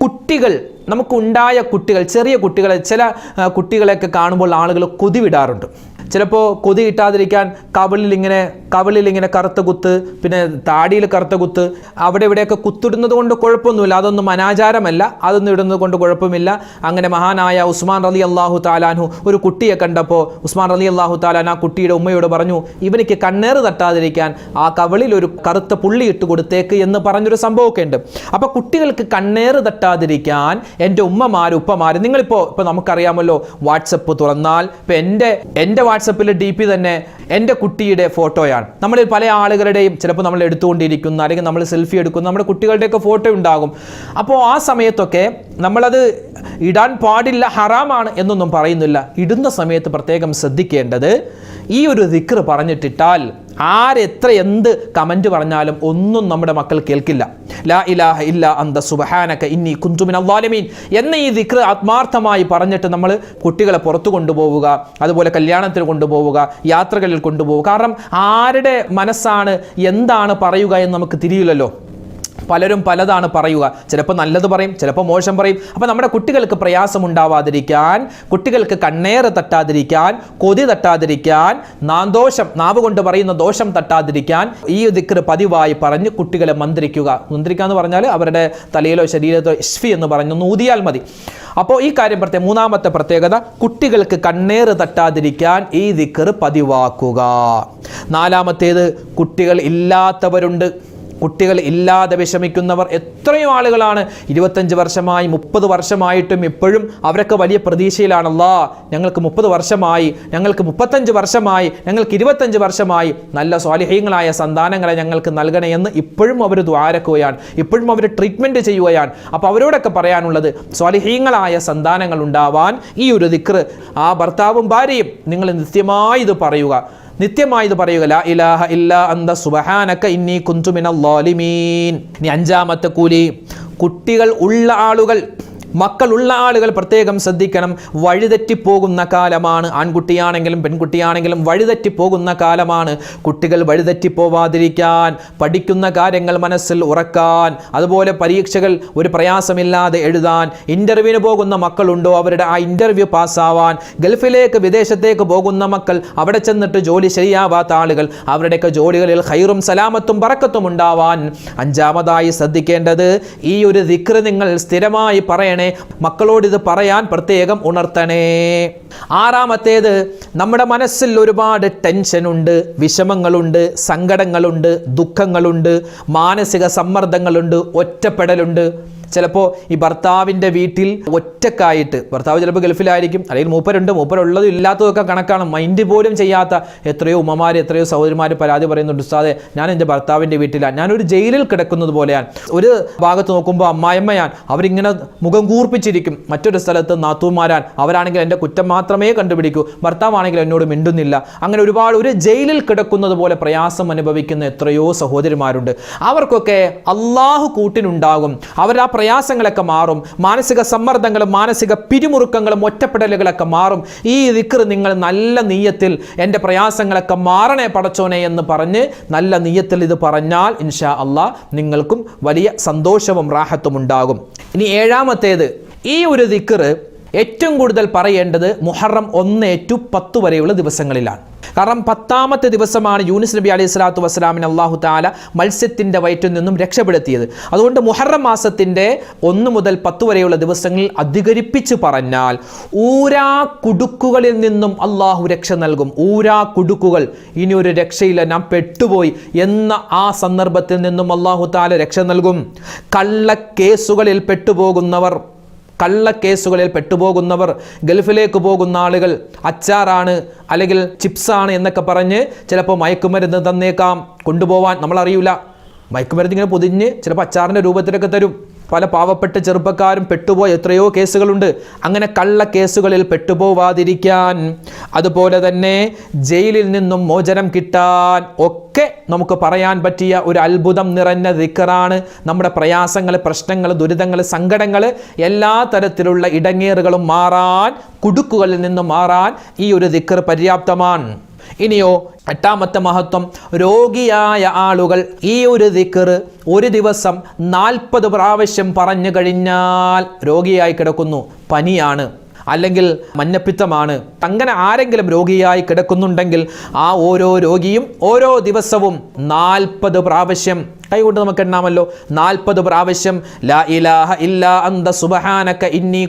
കുട്ടികൾ നമുക്കുണ്ടായ കുട്ടികൾ ചെറിയ കുട്ടികളെ ചില കുട്ടികളെയൊക്കെ കാണുമ്പോൾ ആളുകൾ കൊതിവിടാറുണ്ട്. ചിലപ്പോൾ കൊതി കിട്ടാതിരിക്കാൻ കവിളിൽ ഇങ്ങനെ കവിളിൽ ഇങ്ങനെ കറുത്ത കുത്ത് പിന്നെ താടിയിൽ കറുത്ത കുത്ത് അവിടെ ഇവിടെയൊക്കെ കുത്തിടുന്നത് കൊണ്ട് കുഴപ്പമൊന്നുമില്ല. അതൊന്നും അനാചാരമല്ല. അതൊന്നും ഇടുന്നത് കൊണ്ട് കുഴപ്പമില്ല. അങ്ങനെ മഹാനായ ഉസ്മാൻ റലി അള്ളാഹു താലാൻഹു ഒരു കുട്ടിയെ കണ്ടപ്പോൾ ഉസ്മാൻ റലി അള്ളാഹു താലാൻ ആ കുട്ടിയുടെ ഉമ്മയോട് പറഞ്ഞു ഇവനിക്ക് കണ്ണേറ് തട്ടാതിരിക്കാൻ ആ കവിളിൽ ഒരു കറുത്ത പുള്ളി ഇട്ട് കൊടുത്തേക്ക് എന്ന് പറഞ്ഞൊരു സംഭവമൊക്കെ ഉണ്ട്. അപ്പോൾ കുട്ടികൾക്ക് കണ്ണേറ് തട്ടാതിരിക്കാൻ എന്റെ ഉമ്മമാർ ഉപ്പമാർ നിങ്ങളിപ്പോൾ ഇപ്പോൾ നമുക്കറിയാമല്ലോ വാട്സപ്പ് തുറന്നാൽ ഇപ്പോൾ എന്റെ എന്റെ വാട്സപ്പിൽ ഡി പി തന്നെ എന്റെ കുട്ടിയുടെ ഫോട്ടോയാണ്. നമ്മൾ പല ആളുകളുടെയും ചിലപ്പോൾ നമ്മൾ എടുത്തുകൊണ്ടിരിക്കുന്ന അല്ലെങ്കിൽ നമ്മൾ സെൽഫി എടുക്കുന്ന നമ്മുടെ കുട്ടികളുടെയൊക്കെ ഫോട്ടോ ഉണ്ടാകും. അപ്പോൾ ആ സമയത്തൊക്കെ നമ്മളത് ഇടാൻ പാടില്ല ഹറാമാണ് എന്നൊന്നും പറയുന്നില്ല. ഇടുന്ന സമയത്ത് പ്രത്യേകം ശ്രദ്ധിക്കേണ്ടത് ഈ ഒരു ദിക്ർ പറഞ്ഞിട്ടിട്ടാൽ ആരെത്ര എന്ത് കമന്റ് പറഞ്ഞാലും ഒന്നും നമ്മുടെ മക്കൾ കേൾക്കില്ല. ലാ ഇലാഹ ഇല്ല അന്ത സുബഹാനക്ക ഇന്നി കുഞ്ചുമിൻ അള്ളാലമീൻ എന്ന ഈ ദിക്ർ ആത്മാർത്ഥമായി പറഞ്ഞിട്ട് നമ്മൾ കുട്ടികളെ പുറത്തു കൊണ്ടുപോവുക അതുപോലെ കല്യാണത്തിൽ കൊണ്ടുപോവുക യാത്രകളിൽ കൊണ്ടുപോവുക. കാരണം ആരുടെ മനസ്സാണ് എന്താണ് പറയുക എന്ന് നമുക്ക് തിരിയില്ലല്ലോ. പലരും പലതാണ് പറയുക. ചിലപ്പോൾ നല്ലത് പറയും ചിലപ്പോൾ മോശം പറയും. അപ്പോൾ നമ്മുടെ കുട്ടികൾക്ക് പ്രയാസമുണ്ടാവാതിരിക്കാൻ കുട്ടികൾക്ക് കണ്ണേറ് തട്ടാതിരിക്കാൻ കൊതി തട്ടാതിരിക്കാൻ നാന്തോഷം നാവ് കൊണ്ട് പറയുന്ന ദോഷം തട്ടാതിരിക്കാൻ ഈ ദിക്ർ പതിവായി പറഞ്ഞ് കുട്ടികളെ മന്ത്രിക്കുക. മന്ത്രിക്കുക എന്ന് പറഞ്ഞാൽ അവരുടെ തലയിലോ ശരീരത്തോ ഇഷ്ഫി എന്ന് പറഞ്ഞു ഊതിയാൽ മതി. അപ്പോൾ ഈ കാര്യം പ്രത്യേക മൂന്നാമത്തെ പ്രത്യേകത കുട്ടികൾക്ക് കണ്ണേറ് തട്ടാതിരിക്കാൻ ഈ ദിക്ർ പതിവാക്കുക. നാലാമത്തേത് കുട്ടികൾ ഇല്ലാത്തവരുണ്ട്. കുട്ടികൾ ഇല്ലാതെ വിഷമിക്കുന്നവർ എത്രയോ ആളുകളാണ്. ഇരുപത്തഞ്ച് വർഷമായി മുപ്പത് വർഷമായിട്ടും ഇപ്പോഴും അവരൊക്കെ വലിയ പ്രതീക്ഷയിലാണല്ലോ. ഞങ്ങൾക്ക് മുപ്പത് വർഷമായി ഞങ്ങൾക്ക് മുപ്പത്തഞ്ച് വർഷമായി ഞങ്ങൾക്ക് ഇരുപത്തഞ്ച് വർഷമായി. നല്ല സ്വാലിഹ്യങ്ങളായ സന്താനങ്ങളെ ഞങ്ങൾക്ക് നൽകണേ എന്ന് ഇപ്പോഴും അവർ ദ്വാരക്കുകയാണ്. ഇപ്പോഴും അവർ ട്രീറ്റ്മെന്റ് ചെയ്യുകയാണ്. അപ്പോൾ അവരോടൊക്കെ പറയാനുള്ളത് സ്വാലിഹ്യങ്ങളായ സന്താനങ്ങൾ ഉണ്ടാവാൻ ഈ ഒരു ദിക്ർ ആ ഭർത്താവും ഭാര്യയും നിങ്ങൾ നിത്യമായി ഇത് പറയുക. നിത്യമായി ഇത് പറയുക ലാ ഇലാഹ ഇല്ല അന്ത സുബഹാനക്ക ഇന്നി കുന്തുമിന ലാലിമീൻ ഇനി അഞ്ചാമത്തെ കൂലി കുട്ടികൾ ഉള്ള ആളുകൾ മക്കളുള്ള ആളുകൾ പ്രത്യേകം ശ്രദ്ധിക്കണം. വഴിതെറ്റിപ്പോകുന്ന കാലമാണ് ആൺകുട്ടിയാണെങ്കിലും പെൺകുട്ടിയാണെങ്കിലും വഴിതെറ്റിപ്പോകുന്ന കാലമാണ്. കുട്ടികൾ വഴിതെറ്റിപ്പോവാതിരിക്കാൻ പഠിക്കുന്ന കാര്യങ്ങൾ മനസ്സിൽ ഉറക്കാൻ അതുപോലെ പരീക്ഷകൾ ഒരു പ്രയാസമില്ലാതെ എഴുതാൻ ഇന്റർവ്യൂവിന് പോകുന്ന മക്കളുണ്ടോ അവരുടെ ആ ഇന്റർവ്യൂ പാസ്സാവാൻ ഗൾഫിലേക്ക് വിദേശത്തേക്ക് പോകുന്ന മക്കൾ അവിടെ ചെന്നിട്ട് ജോലി ശരിയാവാത്ത ആളുകൾ അവരുടെയൊക്കെ ജോലികളിൽ ഹൈറും സലാമത്തും പറക്കത്തും ഉണ്ടാവാൻ അഞ്ചാമതായി ശ്രദ്ധിക്കേണ്ടത് ഈ ഒരു ദിക്ര നിങ്ങൾ സ്ഥിരമായി പറയണേ. മക്കളോട് ഇത് പറയാൻ പ്രത്യേകം ഉണർത്തണേ. ആറാമത്തേത് നമ്മുടെ മനസ്സിൽ ഒരുപാട് ടെൻഷനുണ്ട് വിഷമങ്ങളുണ്ട് സങ്കടങ്ങളുണ്ട് ദുഃഖങ്ങളുണ്ട് മാനസിക സമ്മർദ്ദങ്ങളുണ്ട് ഒറ്റപ്പെടലുണ്ട്. ചിലപ്പോൾ ഈ ഭർത്താവിന്റെ വീട്ടിൽ ഒറ്റക്കായിട്ട് ഭർത്താവ് ചിലപ്പോൾ ഗൾഫിലായിരിക്കും അല്ലെങ്കിൽ മൂപ്പരുണ്ട് മൂപ്പരുള്ളതും ഇല്ലാത്തതൊക്കെ കണക്കാണ്. മൈൻഡ് പോലും ചെയ്യാത്ത എത്രയോ ഉമ്മമാർ എത്രയോ സഹോദരിമാർ പരാതി പറയുന്നുണ്ട് ഉസ്താദെ ഞാൻ എന്റെ ഭർത്താവിന്റെ വീട്ടിലാണ് ഞാനൊരു ജയിലിൽ കിടക്കുന്നത് പോലെയാണ്. ഒരു ഭാഗത്ത് നോക്കുമ്പോൾ അമ്മായിമ്മയാൻ അവരിങ്ങനെ മുഖം കൂർപ്പിച്ചിരിക്കും. മറ്റൊരു സ്ഥലത്ത് നാത്തൂമാരാൻ അവരാണെങ്കിൽ എന്റെ കുറ്റം മാത്രമേ കണ്ടുപിടിക്കൂ. ഭർത്താവാണെങ്കിൽ എന്നോട് മിണ്ടുന്നില്ല. അങ്ങനെ ഒരുപാട് ഒരു ജയിലിൽ കിടക്കുന്നത് പോലെ പ്രയാസം അനുഭവിക്കുന്ന എത്രയോ സഹോദരിമാരുണ്ട്. അവർക്കൊക്കെ അള്ളാഹു കൂട്ടിനുണ്ടാകും. അവർ ആ പ്രയാസങ്ങളൊക്കെ മാറും. മാനസിക സമ്മർദ്ദങ്ങളും മാനസിക പിരിമുറുക്കങ്ങളും ഒറ്റപ്പെടലുകളൊക്കെ മാറും. ഈ ദിക്ർ നിങ്ങൾ നല്ല നീയത്തിൽ എന്റെ പ്രയാസങ്ങളൊക്കെ മാറണേ പടച്ചോനെ എന്ന് പറഞ്ഞ് നല്ല നീയത്തിൽ ഇത് പറഞ്ഞാൽ ഇൻഷാ അള്ളാ നിങ്ങൾക്കും വലിയ സന്തോഷവും റാഹത്തും ഉണ്ടാകും. ഇനി ഏഴാമത്തേത് ഈ ഒരു ദിക്ർ ഏറ്റവും കൂടുതൽ പറയേണ്ടത് മുഹറം ഒന്ന് ടു പത്ത് വരെയുള്ള ദിവസങ്ങളിലാണ്. കാരണം പത്താമത്തെ ദിവസമാണ് യൂനിസ് നബി അലൈഹി സ്വലാത്തു വസ്സലാമിന് അള്ളാഹു താല മത്സ്യത്തിന്റെ വയറ്റിൽ നിന്നും രക്ഷപ്പെടുത്തിയത്. അതുകൊണ്ട് മുഹറം മാസത്തിന്റെ ഒന്ന് മുതൽ പത്ത് വരെയുള്ള ദിവസങ്ങളിൽ അധികരിപ്പിച്ച് പറഞ്ഞാൽ ഊരാ കുടുക്കുകളിൽ നിന്നും അള്ളാഹു രക്ഷ നൽകും. ഊരാ കുടുക്കുകൾ ഇനി ഒരു രക്ഷയില്ല നാം പെട്ടുപോയി എന്ന ആ സന്ദർഭത്തിൽ നിന്നും അള്ളാഹു താല രക്ഷ നൽകും. കള്ളക്കേസുകളിൽ പെട്ടുപോകുന്നവർ കള്ളക്കേസുകളിൽ പെട്ടുപോകുന്നവർ ഗൾഫിലേക്ക് പോകുന്ന ആളുകൾ അച്ചാറാണ് അല്ലെങ്കിൽ ചിപ്സാണ് എന്നൊക്കെ പറഞ്ഞ് ചിലപ്പോൾ മയക്കുമരുന്ന് തന്നേക്കാം. കൊണ്ടുപോവാൻ നമ്മളറിയില്ല മയക്കുമരുന്ന് ഇങ്ങനെ പൊതിഞ്ഞ് ചിലപ്പോൾ അച്ചാറിന്റെ രൂപത്തിലൊക്കെ തരും. പല പാവപ്പെട്ട ചെറുപ്പക്കാരും പെട്ടുപോയ എത്രയോ കേസുകളുണ്ട്. അങ്ങനെ കള്ള കേസുകളിൽ പെട്ടുപോവാതിരിക്കാൻ അതുപോലെ തന്നെ ജയിലിൽ നിന്നും മോചനം കിട്ടാൻ ഒക്കെ നമുക്ക് പറയാൻ പറ്റിയ ഒരു അത്ഭുതം നിറഞ്ഞ ദിക്കറാണ് നമ്മുടെ പ്രയാസങ്ങൾ പ്രശ്നങ്ങൾ ദുരിതങ്ങൾ സങ്കടങ്ങൾ എല്ലാ തരത്തിലുള്ള ഇടങ്ങേറുകളും മാറാൻ കുടുക്കുകളിൽ നിന്നും മാറാൻ ഈ ഒരു ദിക്കർ പര്യാപ്തമാണ്. ഇനിയോ എട്ടാമത്തെ മഹത്വം രോഗിയായ ആളുകൾ ഈ ഒരു ദിക്കറ് ഒരു ദിവസം നാൽപ്പത് പ്രാവശ്യം പറഞ്ഞു കഴിഞ്ഞാൽ രോഗിയായി കിടക്കുന്നു പനിയാണ് അല്ലെങ്കിൽ മഞ്ഞപ്പിത്തമാണ്. അങ്ങനെ ആരെങ്കിലും രോഗിയായി കിടക്കുന്നുണ്ടെങ്കിൽ ആ ഓരോ രോഗിയും ഓരോ ദിവസവും നാൽപ്പത് പ്രാവശ്യം കൈകൊണ്ട് നമുക്ക് എണ്ണാമല്ലോ. നാൽപ്പത് പ്രാവശ്യം ലാ ഇലാഹ ഇല്ലാ അന്ത സുബഹാനക്ക ഇന്നി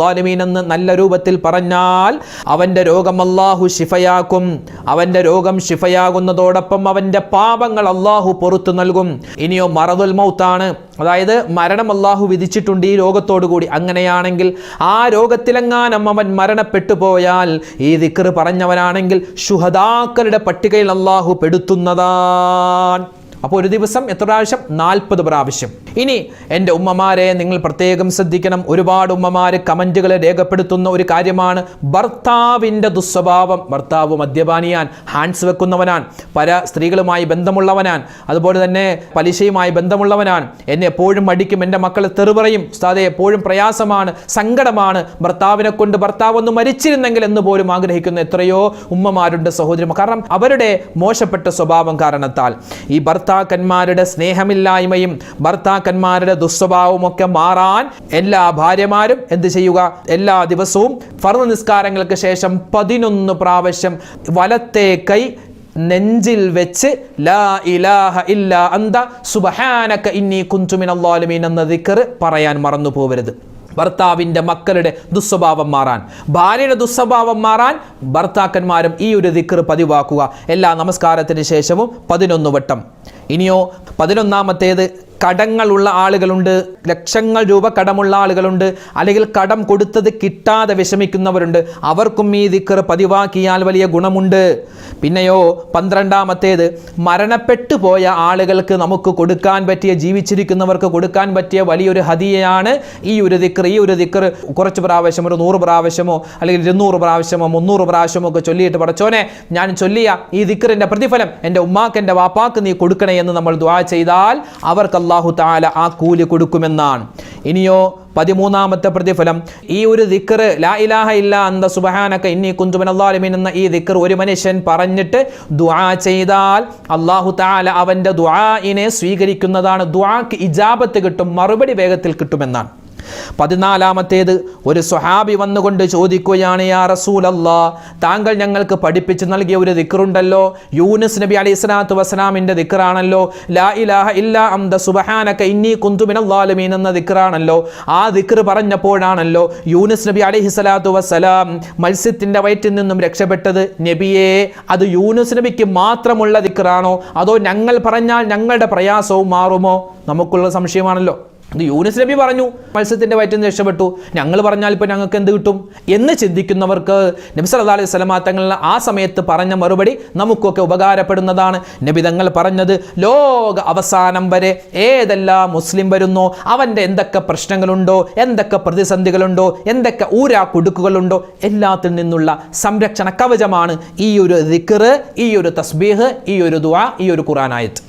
ലാലുമീൻ എന്ന് നല്ല രൂപത്തിൽ പറഞ്ഞാൽ അവന്റെ രോഗം അള്ളാഹു ശിഫയാക്കും. അവന്റെ രോഗം ശിഫയാകുന്നതോടൊപ്പം അവന്റെ പാപങ്ങൾ അള്ളാഹു പുറത്തു നൽകും. ഇനിയോ മറതുൽ മൗത്താണ്. അതായത് മരണം അള്ളാഹു വിധിച്ചിട്ടുണ്ട് ഈ രോഗത്തോടു കൂടി. അങ്ങനെയാണെങ്കിൽ ആ രോഗത്തിലെങ്ങാനും അവൻ മരണപ്പെട്ടു പോയാൽ ഈ ദിക്കർ പറഞ്ഞവനാണെങ്കിൽ ശുഹദാക്കളുടെ പട്ടികയിൽ അള്ളാഹു പെടുത്തുന്നതാണ്. അപ്പോൾ ഒരു ദിവസം എത്ര പ്രാവശ്യം? നാൽപ്പത് പ്രാവശ്യം. ഇനി എന്റെ ഉമ്മമാരെ നിങ്ങൾ പ്രത്യേകം ശ്രദ്ധിക്കണം. ഒരുപാട് ഉമ്മമാർ കമന്റുകൾ രേഖപ്പെടുത്തുന്ന ഒരു കാര്യമാണ് ഭർത്താവിന്റെ ദുസ്വഭാവം. ഭർത്താവ് മദ്യപാനിയാൻ ഹാൻഡ്സ് വെക്കുന്നവനാൻ പല സ്ത്രീകളുമായി ബന്ധമുള്ളവനാൻ അതുപോലെ തന്നെ പലിശയുമായി ബന്ധമുള്ളവനാൻ. എന്നെ എപ്പോഴും മടിക്കും. എന്റെ മക്കൾ തെറുപറയും. ഉസ്താദെ എപ്പോഴും പ്രയാസമാണ് സങ്കടമാണ്. ഭർത്താവിനെ കൊണ്ട് ഭർത്താവ് ഒന്ന് മരിച്ചിരുന്നെങ്കിൽ എന്ന് പോലും ആഗ്രഹിക്കുന്ന എത്രയോ ഉമ്മമാരുണ്ട് സഹോദരിമാർ. കാരണം അവരുടെ മോശപ്പെട്ട സ്വഭാവം കാരണത്താൽ ഈ ഭർത്താക്കന്മാരുടെ സ്നേഹമില്ലായ്മയും ഭർത്താക്കന്മാരുടെ ദുസ്വഭാവവും ഒക്കെ മാറാൻ എല്ലാ ഭാര്യമാരും എന്ത് ചെയ്യുക? എല്ലാ ദിവസവും ഫർദ് നിസ്കാരങ്ങൾക്ക് ശേഷം പതിനൊന്ന് പ്രാവശ്യം വലത്തെ കൈ നെഞ്ചിൽ വെച്ച് ലാ ഇലാഹ ഇല്ല അന്ത സുബഹാനക്ക ഇന്നി കുഞ്ചുമിനല്ലാലുമീൻ എന്ന ദിക്കർ പറയാൻ മറന്നു പോവരുത് ഭർത്താവിന്റെ മക്കളുടെ ദുസ്വഭാവം മാറാൻ ഭാര്യയുടെ ദുസ്വഭാവം മാറാൻ ഭർത്താക്കന്മാരും ഈ ഒരു ദിക്കർ പതിവാക്കുക. എല്ലാ നമസ്കാരത്തിന് ശേഷവും പതിനൊന്ന് വട്ടം. ഇനിയോ പതിനൊന്നാമത്തേത് കടങ്ങളുള്ള ആളുകളുണ്ട്. ലക്ഷങ്ങൾ രൂപ കടമുള്ള ആളുകളുണ്ട്. അല്ലെങ്കിൽ കടം കൊടുത്തത് കിട്ടാതെ വിഷമിക്കുന്നവരുണ്ട്. അവർക്കും ഈ ദിക്കർ പതിവാക്കിയാൽ വലിയ ഗുണമുണ്ട്. പിന്നെയോ പന്ത്രണ്ടാമത്തേത് മരണപ്പെട്ടു പോയ ആളുകൾക്ക് നമുക്ക് കൊടുക്കാൻ പറ്റിയ ജീവിച്ചിരിക്കുന്നവർക്ക് കൊടുക്കാൻ പറ്റിയ വലിയൊരു ഹതിയാണ് ഈ ഒരു ദിക്കർ. ഈ ഒരു ദിക്കർ കുറച്ച് പ്രാവശ്യം ഒരു നൂറ് പ്രാവശ്യമോ അല്ലെങ്കിൽ ഇരുന്നൂറ് പ്രാവശ്യമോ മുന്നൂറ് പ്രാവശ്യമോ ഒക്കെ ചൊല്ലിയിട്ട് പടച്ചോനെ ഞാൻ ചൊല്ലിയ ഈ ദിക്കറിന്റെ പ്രതിഫലം എന്റെ ഉമ്മാക്ക് എന്റെ വാപ്പാക്ക് നീ കൊടുക്കണേ എന്ന് നമ്മൾ ദ്വാ ചെയ്താൽ അവർക്ക് അള്ളാഹു താല ആ കൂലി കൊടുക്കുമെന്നാണ്. ഇനിയോ പതിമൂന്നാമത്തെ പ്രതിഫലം ഈ ഒരു ദിക്കർ ലാ ഇലാഹ ഇല്ല അന്ത സുബഹാനക്ക ഇന്നി കുന്തുമൻ അള്ളാലിമീൻ എന്ന ഈ ദിക്കർ ഒരു മനുഷ്യൻ പറഞ്ഞിട്ട് ദുആ ചെയ്താൽ അള്ളാഹു താല അവന്റെ ദുആഇനെ സ്വീകരിക്കുന്നതാണ്. ദുആക്ക് ഇജാബത്ത് കിട്ടും മറുപടി വേഗത്തിൽ കിട്ടുമെന്നാണ്. പതിനാലാമത്തേത് ഒരു സ്വഹാബി വന്നുകൊണ്ട് ചോദിക്കുകയാണ് യാ റസൂലല്ലാ താങ്കൾ ഞങ്ങൾക്ക് പഠിപ്പിച്ചു നൽകിയ ഒരു ദിക്റുണ്ടല്ലോ. യൂനിസ് നബി അലൈഹി സ്വലാത്തു വസ്സലാമിന്റെ ദിക്റാണല്ലോ. ലാ ഇലാഹ ഇല്ലാ അംദ സുബഹാനക്ക ഇന്നി കുന്തുമിനാലുമീൻ എന്ന ദിക്റാണല്ലോ. ആ ദിക്ർ പറഞ്ഞപ്പോഴാണല്ലോ യൂനിസ് നബി അലൈഹി സ്വലാത്തു വസ്സലാം മത്സ്യത്തിന്റെ വയറ്റിൽ നിന്നും രക്ഷപ്പെട്ടത്. നബിയെ അത് യൂനുസ് നബിക്ക് മാത്രമുള്ള ദിക്റാണോ? അതോ ഞങ്ങൾ പറഞ്ഞാൽ ഞങ്ങളുടെ പ്രയാസവും മാറുമോ? നമുക്കുള്ള സംശയമാണല്ലോ. ഇത് യൂനിസ് നബി പറഞ്ഞു മത്സ്യത്തിന്റെ വയറ്റിൽ നിന്ന് രക്ഷപ്പെട്ടു. ഞങ്ങൾ പറഞ്ഞാൽ ഇപ്പോൾ ഞങ്ങൾക്ക് എന്ത് കിട്ടും? എന്ന് ചിന്തിക്കുന്നവർക്ക് നബി സല്ലല്ലാഹു അലൈഹി വസല്ലമ തങ്ങൾ ആ സമയത്ത് പറഞ്ഞ മറുപടി നമുക്കൊക്കെ ഉപകാരപ്പെടുന്നതാണ്. നബി തങ്ങൾ പറഞ്ഞത് ലോക അവസാനം വരെ ഏതെല്ലാം മുസ്ലിം വരുന്നോ അവന്റെ എന്തൊക്കെ പ്രശ്നങ്ങളുണ്ടോ എന്തൊക്കെ പ്രതിസന്ധികളുണ്ടോ എന്തൊക്കെ ഊരാ കുടുക്കുകളുണ്ടോ എല്ലാത്തിൽ നിന്നുള്ള സംരക്ഷണ കവചമാണ് ഈ ഒരു ദിക്ർ ഈ ഒരു തസ്ബീഹ് ഈ ഒരു ദുആ ഈ ഒരു ഖുറാനായത്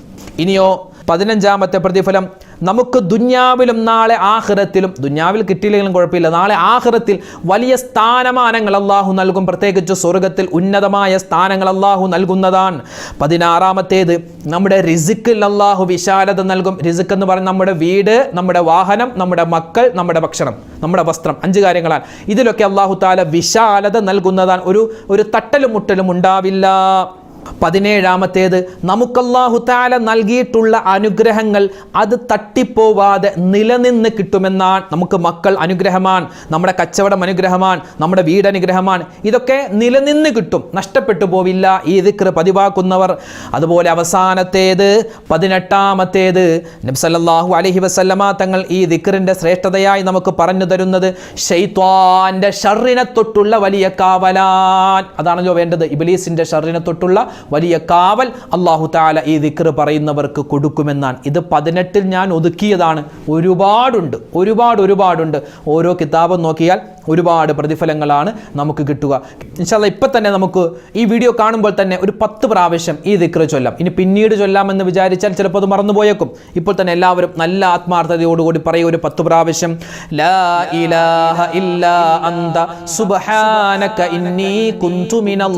ഇനിയോ പതിനഞ്ചാമത്തെ പ്രതിഫലം നമുക്ക് ദുന്യാവിലും നാളെ ആഹ്റത്തിലും ദുന്യാവിൽ കിട്ടിയില്ലെങ്കിലും കുഴപ്പമില്ല. നാളെ ആഹ്റത്തിൽ വലിയ സ്ഥാനമാനങ്ങൾ അള്ളാഹു നൽകും. പ്രത്യേകിച്ച് സ്വർഗത്തിൽ ഉന്നതമായ സ്ഥാനങ്ങൾ അള്ളാഹു നൽകുന്നതാണ്. പതിനാറാമത്തേത് നമ്മുടെ റിസിക്കിൽ അള്ളാഹു വിശാലത നൽകും. റിസിക് എന്ന് പറഞ്ഞാൽ നമ്മുടെ വീട് നമ്മുടെ വാഹനം നമ്മുടെ മക്കൾ നമ്മുടെ ഭക്ഷണം നമ്മുടെ വസ്ത്രം. അഞ്ച് കാര്യങ്ങളാണ്. ഇതിലൊക്കെ അള്ളാഹു താല വിശാലത നൽകുന്നതാണ്. ഒരു ഒരു തട്ടലും മുട്ടലും ഉണ്ടാവില്ല. പതിനേഴാമത്തേത് നമുക്കല്ലാഹു താല നൽകിയിട്ടുള്ള അനുഗ്രഹങ്ങൾ അത് തട്ടിപ്പോവാതെ നിലനിന്ന് കിട്ടുമെന്നാണ് നമുക്ക് മക്കൾ അനുഗ്രഹമാണ് നമ്മുടെ കച്ചവടം അനുഗ്രഹമാണ് നമ്മുടെ വീട് അനുഗ്രഹമാണ്. ഇതൊക്കെ നിലനിന്ന് കിട്ടും നഷ്ടപ്പെട്ടു പോവില്ല ഈ ദിക്ർ പതിവാക്കുന്നവർ. അതുപോലെ അവസാനത്തേത് പതിനെട്ടാമത്തേത് നബ്സല്ലാഹു അലഹി വസല്ലമ തങ്ങൾ ഈ ദിക്റിന്റെ ശ്രേഷ്ഠതയായി നമുക്ക് പറഞ്ഞു തരുന്നത് ഷെയ്ത്വാന്റെ ഷറിനെ തൊട്ടുള്ള വലിയ കാവലാൻ. അതാണല്ലോ വേണ്ടത് ഇബിലീസിന്റെ ഷറിനെ തൊട്ടുള്ള വലിയ കാവൽ അള്ളാഹു താല ഈ ദിക്ർ പറയുന്നവർക്ക് കൊടുക്കുമെന്നാണ്. ഇത് പതിനെട്ടിൽ ഞാൻ ഒതുക്കിയതാണ്. ഒരുപാടുണ്ട്. ഒരുപാട് ഒരുപാടുണ്ട്. ഓരോ കിതാബും നോക്കിയാൽ ഒരുപാട് പ്രതിഫലങ്ങളാണ് നമുക്ക് കിട്ടുക. ഇൻഷാല്ല ഇപ്പം തന്നെ നമുക്ക് ഈ വീഡിയോ കാണുമ്പോൾ തന്നെ ഒരു പത്ത് പ്രാവശ്യം ഈ ദിക്ർ ചൊല്ലാം. ഇനി പിന്നീട് ചൊല്ലാമെന്ന് വിചാരിച്ചാൽ ചിലപ്പോൾ അത് മറന്നുപോയേക്കും ഇപ്പോൾ തന്നെ എല്ലാവരും നല്ല ആത്മാർത്ഥതയോടുകൂടി പറയുക ഒരു പത്ത് പ്രാവശ്യം ലാ ഇലാഹ ഇല്ലാ അന്ത സുബ്ഹാനക ഇന്നി കുന്തു മിനൽ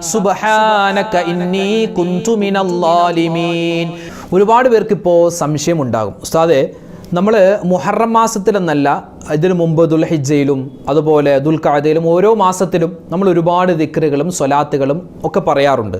സുബ്ഹാനക ഇന്നി കുന്തു മിനല്ലാലിമീൻ. ഒരുപാട് പേർക്ക് ഇപ്പോൾ സംശയമുണ്ടാകും. ഉസ്താദെ നമ്മൾ മുഹറം മാസത്തിലെന്നല്ല ഇതിനു മുമ്പ് ദുൽഹിജയിലും അതുപോലെ ദുൽഖാദയിലും ഓരോ മാസത്തിലും നമ്മൾ ഒരുപാട് ദിക്റുകളും സ്വലാത്തുകളും ഒക്കെ പറയാറുണ്ട്.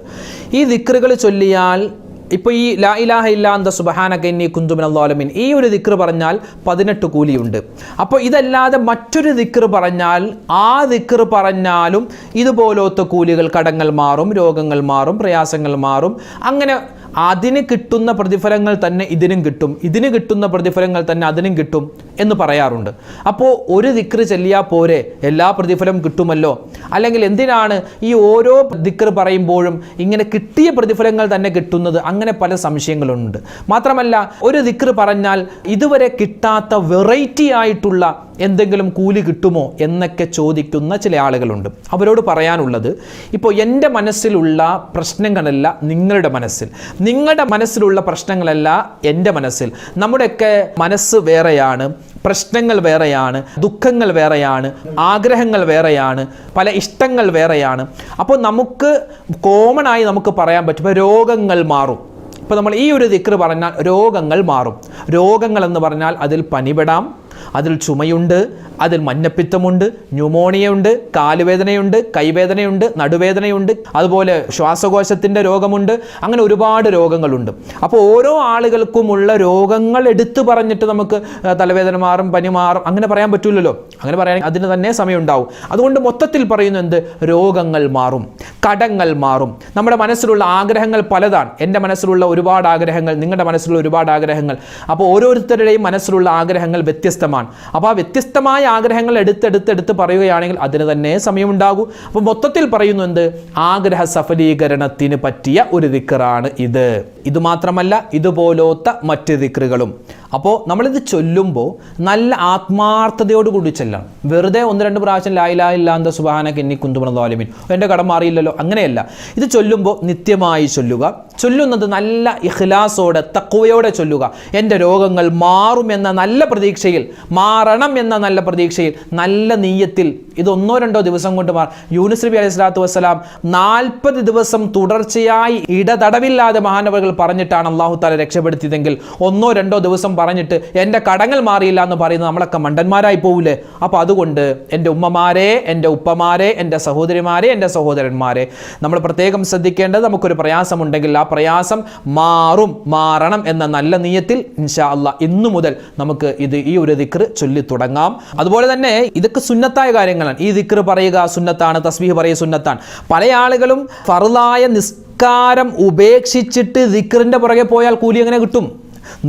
ഈ ദിക്റുകൾ ചൊല്ലിയാൽ ഇപ്പോൾ ഈ ലാ ഇലാഹ ഇല്ലാന്ത സുബഹാനക്കന്നി കുന്തുമിൻ അള്ളാലമിൻ ഈ ഒരു ദിക്ർ പറഞ്ഞാൽ പതിനെട്ട് കൂലിയുണ്ട്. അപ്പോൾ ഇതല്ലാതെ മറ്റൊരു ദിക്ർ പറഞ്ഞാൽ ആ ദിക്ർ പറഞ്ഞാലും ഇതുപോലത്തെ കൂലികൾ കടങ്ങൾ മാറും രോഗങ്ങൾ മാറും പ്രയാസങ്ങൾ മാറും. അങ്ങനെ അതിന് കിട്ടുന്ന പ്രതിഫലങ്ങൾ തന്നെ ഇതിനും കിട്ടും ഇതിന് കിട്ടുന്ന പ്രതിഫലങ്ങൾ തന്നെ അതിനും കിട്ടും എന്ന് പറയാറുണ്ട്. അപ്പോൾ ഒരു ദിക്ർ ചെല്ലിയാൽ പോരെ എല്ലാ പ്രതിഫലം കിട്ടുമല്ലോ? അല്ലെങ്കിൽ എന്തിനാണ് ഈ ഓരോ ദിക്ർ പറയുമ്പോഴും ഇങ്ങനെ കിട്ടിയ പ്രതിഫലങ്ങൾ തന്നെ കിട്ടുന്നത്? അങ്ങനെ പല സംശയങ്ങളുണ്ട്. മാത്രമല്ല ഒരു ദിക്ർ പറഞ്ഞാൽ ഇതുവരെ കിട്ടാത്ത വെറൈറ്റി ആയിട്ടുള്ള എന്തെങ്കിലും കൂലി കിട്ടുമോ എന്നൊക്കെ ചോദിക്കുന്ന ചില ആളുകളുണ്ട്. അവരോട് പറയാനുള്ളത് ഇപ്പോൾ എന്റെ മനസ്സിലുള്ള പ്രശ്നങ്ങളല്ല നിങ്ങളുടെ മനസ്സിൽ. നിങ്ങളുടെ മനസ്സിലുള്ള പ്രശ്നങ്ങളല്ല എന്റെ മനസ്സിൽ. നമ്മുടെയൊക്കെ മനസ്സ് വേറെയാണ് പ്രശ്നങ്ങൾ വേറെയാണ് ദുഃഖങ്ങൾ വേറെയാണ് ആഗ്രഹങ്ങൾ വേറെയാണ് പല ഇഷ്ടങ്ങൾ വേറെയാണ്. അപ്പോൾ നമുക്ക് കോമൺ ആയി നമുക്ക് പറയാൻ പറ്റും. രോഗങ്ങൾ മാറും. ഇപ്പോൾ നമ്മൾ ഈ ഒരു ദിക്ർ പറഞ്ഞാൽ രോഗങ്ങൾ മാറും. രോഗങ്ങൾ എന്ന് പറഞ്ഞാൽ അതിൽ പനിപെടാം അതിൽ ചുമയുണ്ട് അതിൽ മഞ്ഞപ്പിത്തമുണ്ട് ന്യൂമോണിയ ഉണ്ട് കാലുവേദനയുണ്ട് കൈവേദനയുണ്ട് നടുവേദനയുണ്ട് അതുപോലെ ശ്വാസകോശത്തിന്റെ രോഗമുണ്ട് അങ്ങനെ ഒരുപാട് രോഗങ്ങളുണ്ട്. അപ്പോൾ ഓരോ ആളുകൾക്കുമുള്ള രോഗങ്ങൾ എടുത്തു പറഞ്ഞിട്ട് നമുക്ക് തലവേദന മാറും പനി മാറും അങ്ങനെ പറയാൻ പറ്റില്ലല്ലോ അങ്ങനെ പറയാൻ അതിന് തന്നെ സമയം ഉണ്ടാവും അതുകൊണ്ട് മൊത്തത്തിൽ പറയുന്നു എന്ത്? രോഗങ്ങൾ മാറും കടങ്ങൾ മാറും. നമ്മുടെ മനസ്സിലുള്ള ആഗ്രഹങ്ങൾ പലതാണ്. എന്റെ മനസ്സിലുള്ള ഒരുപാട് ആഗ്രഹങ്ങൾ നിങ്ങളുടെ മനസ്സിലുള്ള ഒരുപാട് ആഗ്രഹങ്ങൾ. അപ്പോൾ ഓരോരുത്തരുടെയും മനസ്സിലുള്ള ആഗ്രഹങ്ങൾ വ്യത്യസ്തമാണ്. അപ്പോൾ ആ വ്യത്യസ്തമായ ആഗ്രഹങ്ങൾ എടുത്തെടുത്തെടുത്ത് പറയുകയാണെങ്കിൽ അതിന് തന്നെ സമയമുണ്ടാകൂ. അപ്പോൾ മൊത്തത്തിൽ പറയുന്നു എന്ത്? ആഗ്രഹ സഫലീകരണത്തിന് പറ്റിയ ഒരു ദിക്കറാണ് ഇത്. ഇത് മാത്രമല്ല ഇതുപോലത്തെ മറ്റ് ദിക്റുകളും അപ്പോൾ നമ്മളിത് ചൊല്ലുമ്പോൾ നല്ല ആത്മാർത്ഥതയോട് കൂടി ചെല്ലണം. വെറുതെ ഒന്ന് രണ്ട് പ്രാവശ്യം ലായിലാ ഇല്ലാന്ത സുബാന കെന്നി കുന്തുമണാലിമിൻ എന്റെ കടം മാറിയില്ലല്ലോ. അങ്ങനെയല്ല. ഇത് ചൊല്ലുമ്പോൾ നിത്യമായി ചൊല്ലുക. ചൊല്ലുന്നത് നല്ല ഇഖ്ലാസോടെ തക്കുവയോടെ ചൊല്ലുക. എന്റെ രോഗങ്ങൾ മാറും എന്ന നല്ല പ്രതീക്ഷയിൽ മാറണം എന്ന നല്ല പ്രതീക്ഷയിൽ നല്ല നീയത്തിൽ ഇത് ഒന്നോ രണ്ടോ ദിവസം കൊണ്ട് മാറും യൂനുസ് നബി അലൈഹി സ്വലാത്തു വസ്സലാം നാൽപ്പത് ദിവസം തുടർച്ചയായി ഇടതടവില്ലാതെ മഹാനവകൾ പറഞ്ഞിട്ടാണ് അള്ളാഹു താല രക്ഷപ്പെടുത്തിയതെങ്കിൽ ഒന്നോ രണ്ടോ ദിവസം പറഞ്ഞിട്ട് എന്റെ കടങ്ങൾ മാറിയില്ല എന്ന് പറയുന്നത് നമ്മളൊക്കെ മണ്ടന്മാരായി പോവില്ലേ അപ്പോൾ അതുകൊണ്ട് എന്റെ ഉമ്മമാരെ എന്റെ ഉപ്പമാരെ എന്റെ സഹോദരിമാരെ എന്റെ സഹോദരന്മാരെ നമ്മൾ പ്രത്യേകം ശ്രദ്ധിക്കേണ്ടത് നമുക്കൊരു പ്രയാസമുണ്ടെങ്കിൽ ആ പ്രയാസം മാറും മാറണം എന്ന നല്ല നീയത്തിൽ ഇൻഷാ അല്ല ഇന്നു മുതൽ നമുക്ക് ഇത് ഈ ഒരു ദിക്ർ ചൊല്ലി തുടങ്ങാം. അതുപോലെ തന്നെ ഇതൊക്കെ സുന്നത്തായ കാര്യങ്ങളാണ്. ഈ ദിക്ർ പറയുക സുന്നത്താണ് തസ്ബീഹ് പറയുക സുന്നത്താണ്. പല ആളുകളും ഫറുലായ നിസ്കാരം ഉപേക്ഷിച്ചിട്ട് ദിക്റിന്റെ പുറകെ പോയാൽ കൂലി എങ്ങനെ കിട്ടും?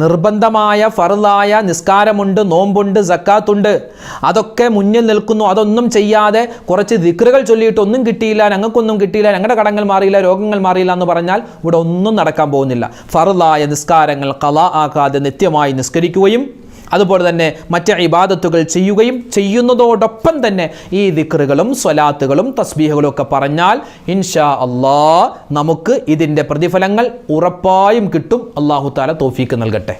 നിർബന്ധമായ ഫറുതായ നിസ്കാരമുണ്ട് നോമ്പുണ്ട് സക്കാത്തുണ്ട്. അതൊക്കെ മുന്നിൽ നിൽക്കുന്നു. അതൊന്നും ചെയ്യാതെ കുറച്ച് ദിക്റുകൾ ചൊല്ലിയിട്ട് ഒന്നും കിട്ടിയില്ല ഞങ്ങൾക്കൊന്നും കിട്ടിയില്ല ഞങ്ങളുടെ കടങ്ങൾ മാറിയില്ല രോഗങ്ങൾ മാറിയില്ല എന്ന് പറഞ്ഞാൽ ഇവിടെ ഒന്നും നടക്കാൻ പോകുന്നില്ല. ഫറുതായ നിസ്കാരങ്ങൾ കല ആക്കാതെ നിത്യമായി നിസ്കരിക്കുകയും അതുപോലെ തന്നെ മറ്റ് ഇബാദത്തുകൾ ചെയ്യുകയും ചെയ്യുന്നതോടൊപ്പം തന്നെ ഈ ദിക്റുകളും സ്വലാത്തുകളും തസ്ബീഹുകളും ഒക്കെ പറഞ്ഞാൽ ഇൻഷാ അള്ളാ നമുക്ക് ഇതിന്റെ പ്രതിഫലങ്ങൾ ഉറപ്പായും കിട്ടും. അള്ളാഹു താല തോഫീക്ക് നൽകട്ടെ.